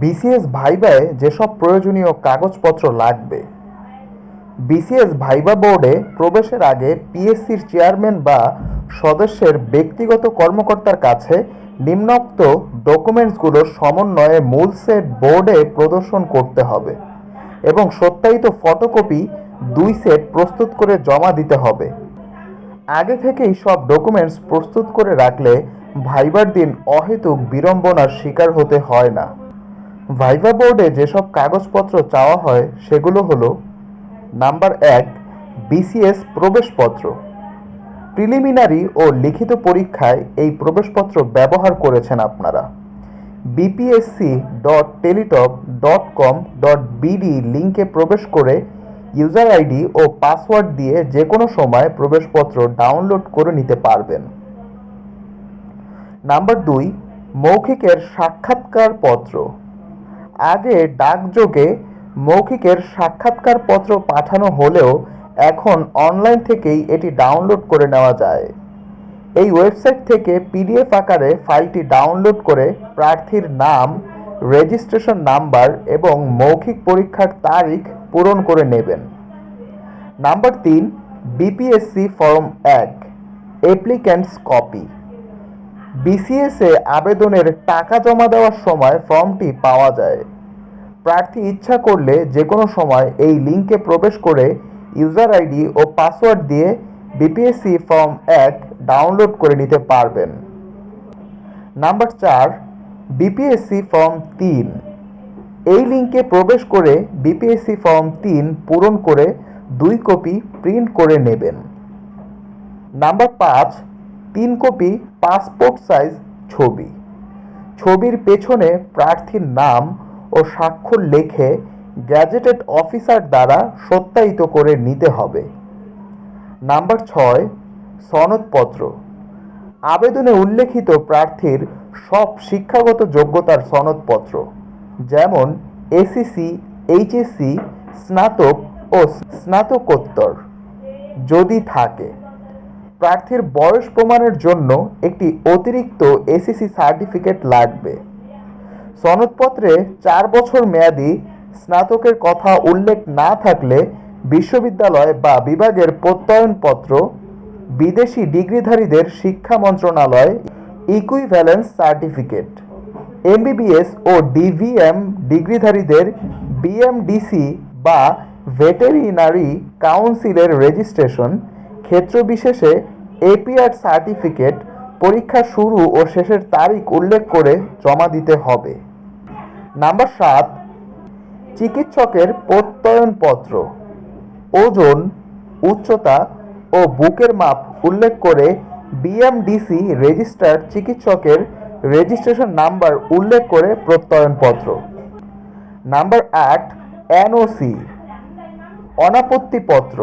BCS ভাইভায় যেসব প্রয়োজনীয় কাগজপত্র লাগবে। বিসিএস ভাইভা বোর্ডে প্রবেশের আগে পিএসসির চেয়ারম্যান বা সদস্যের ব্যক্তিগত কর্মকর্তার কাছে নিম্নোক্ত ডকুমেন্টসগুলোর সমন্বয়ে মূল সেট বোর্ডে প্রদর্শন করতে হবে এবং সত্যায়িত ফটোকপি দুই সেট প্রস্তুত করে জমা দিতে হবে। আগে থেকেই সব ডকুমেন্টস প্রস্তুত করে রাখলে ভাইবার দিন অহেতুক বিড়ম্বনার শিকার হতে হয় না। ভাইভা বোর্ডে যেসব কাগজপত্র চাওয়া হয়, সেগুলো হলো, নাম্বার এক, বিসিএস প্রবেশপত্র। প্রিলিমিনারি ও লিখিত পরীক্ষায় এই প্রবেশপত্র ব্যবহার করেছেন আপনারা। BPSC dot teletalk dot com dot BD লিঙ্কে প্রবেশ করে ইউজার আইডি ও পাসওয়ার্ড দিয়ে যে কোনো সময় প্রবেশপত্র ডাউনলোড করে নিতে পারবেন। নাম্বার দুই, মৌখিকের সাক্ষাৎকার পত্র আগে ডাকযোগে মৌখিকের সাক্ষাৎকার পত্র পাঠানো হলেও এখন অনলাইন থেকেই এটি ডাউনলোড করে নেওয়া যায়। এই ওয়েবসাইট থেকে পিডিএফ আকারে ফাইলটি ডাউনলোড করে প্রার্থীর নাম, রেজিস্ট্রেশন নাম্বার এবং মৌখিক পরীক্ষার তারিখ পূরণ করে নেবেন। নাম্বার তিন, বিপিএসসি ফর্ম এক, অ্যাপ্লিক্যান্টস কপি। বিসিএসে আবেদনের টাকা জমা দেওয়ার সময় ফর্মটি পাওয়া যায়। প্রার্থী ইচ্ছা করলে যে কোনো সময় এই লিঙ্কে প্রবেশ করে ইউজার আইডি ও পাসওয়ার্ড দিয়ে বিপিএসসি ফর্ম এক ডাউনলোড করে নিতে পারবেন। নাম্বার চার বিপিএসসি ফর্ম তিন। এই লিঙ্কে প্রবেশ করে বিপিএসসি ফর্ম তিন পূরণ করে দুই কপি প্রিন্ট করে নেবেন। নাম্বার পাঁচ তিন কপি পাসপোর্ট সাইজ ছবি। ছবির পেছনে প্রার্থীর নাম ও স্বাক্ষর লেখে গ্যাজেটেড অফিসার দ্বারা সত্যায়িত করে নিতে হবে। নাম্বার ছয়, সনদপত্র। আবেদনে উল্লেখিত প্রার্থীর সব শিক্ষাগত যোগ্যতার সনদপত্র, যেমন এসিসি এইচএসসি স্নাতক ও স্নাতকোত্তর, যদি থাকে। প্রার্থীর বয়স প্রমাণের জন্য একটি অতিরিক্ত এসিসি সার্টিফিকেট লাগবে। সনদপত্রে চার বছর মেয়াদি স্নাতকের কথা উল্লেখ না থাকলে বিশ্ববিদ্যালয় বা বিভাগের প্রত্যয়নপত্র বিদেশি ডিগ্রিধারীদের শিক্ষা মন্ত্রণালয় ইকুইভ্যালেন্স সার্টিফিকেট এমবিবিএস ও ডিভিএম ডিগ্রিধারীদের বিএমডিসি বা ভেটেরিনারি কাউন্সিলের রেজিস্ট্রেশন ক্ষেত্রবিশেষে এপিআর সার্টিফিকেট পরীক্ষা শুরু ও শেষের তারিখ উল্লেখ করে জমা দিতে হবে। নাম্বার সাত, চিকিৎসকের প্রত্যয়নপত্র। ওজন, উচ্চতা ও বুকের মাপ উল্লেখ করে বিএমডিসি রেজিস্টার্ড চিকিৎসকের রেজিস্ট্রেশন নাম্বার উল্লেখ করে প্রত্যয়নপত্র। নাম্বার আট এনওসি অনাপত্তিপত্র।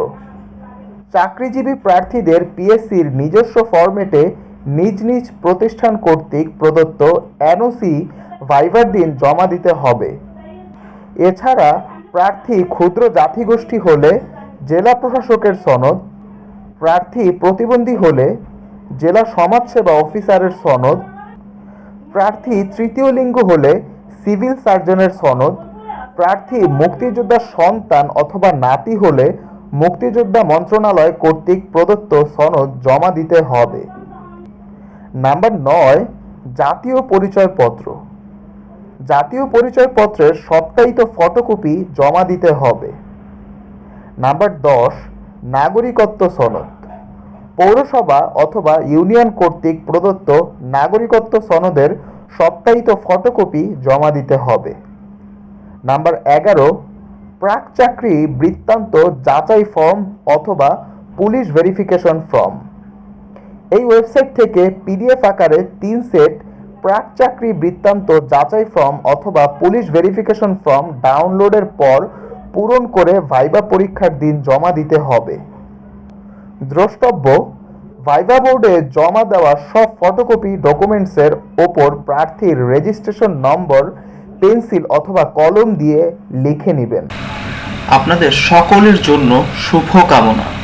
চাকরিজীবী প্রার্থীদের পিএসসির নিজস্ব ফরম্যাটে নিজ নিজ প্রতিষ্ঠান কর্তৃক প্রদত্ত এনওসি ভাইবার দিন জমা দিতে হবে। এছাড়া প্রার্থী ক্ষুদ্র জাতিগোষ্ঠী হলে জেলা প্রশাসকের সনদ, প্রার্থী প্রতিবন্ধী হলে জেলা সমাজসেবা অফিসারের সনদ, প্রার্থী তৃতীয় লিঙ্গ হলে সিভিল সার্জনের সনদ, প্রার্থী মুক্তিযোদ্ধার সন্তান অথবা নাতি হলে মুক্তিযোদ্ধা মন্ত্রণালয় কর্তৃক প্রদত্ত সনদ জমা দিতে হবে। নাম্বার নয়, জাতীয় পরিচয়পত্র। জাতীয় পরিচয়পত্রের সত্যায়িত ফটোকপি জমা দিতে হবে। নাম্বার দশ, নাগরিকত্ব সনদ। পৌরসভা অথবা ইউনিয়ন কর্তৃক প্রদত্ত নাগরিকত্ব সনদের সপ্তাহিত ফটোকপি জমা দিতে হবে। নাম্বার এগারো প্রাক চাকরি, বৃত্তান্ত, যাচাই ফর্ম অথবা পুলিশ ভেরিফিকেশন ফর্ম। এই ওয়েবসাইট থেকে পিডিএফ আকারে তিন সেট প্রাক চাকরি, বৃত্তান্ত, যাচাই ফর্ম অথবা পুলিশ ভেরিফিকেশন ফর্ম ডাউনলোডের পর পূরণ করে ভাইবা পরীক্ষার দিন জমা দিতে হবে। দ্রষ্টব্য ভাইবা বোর্ডে জমা দেওয়া সব ফটোকপি, ডকুমেন্টসের ওপর প্রার্থীর রেজিস্ট্রেশন নম্বর, পেন্সিল অথবা কলম দিয়ে লিখে নেবেন। আপনাদের সকলের জন্য শুভ কামনা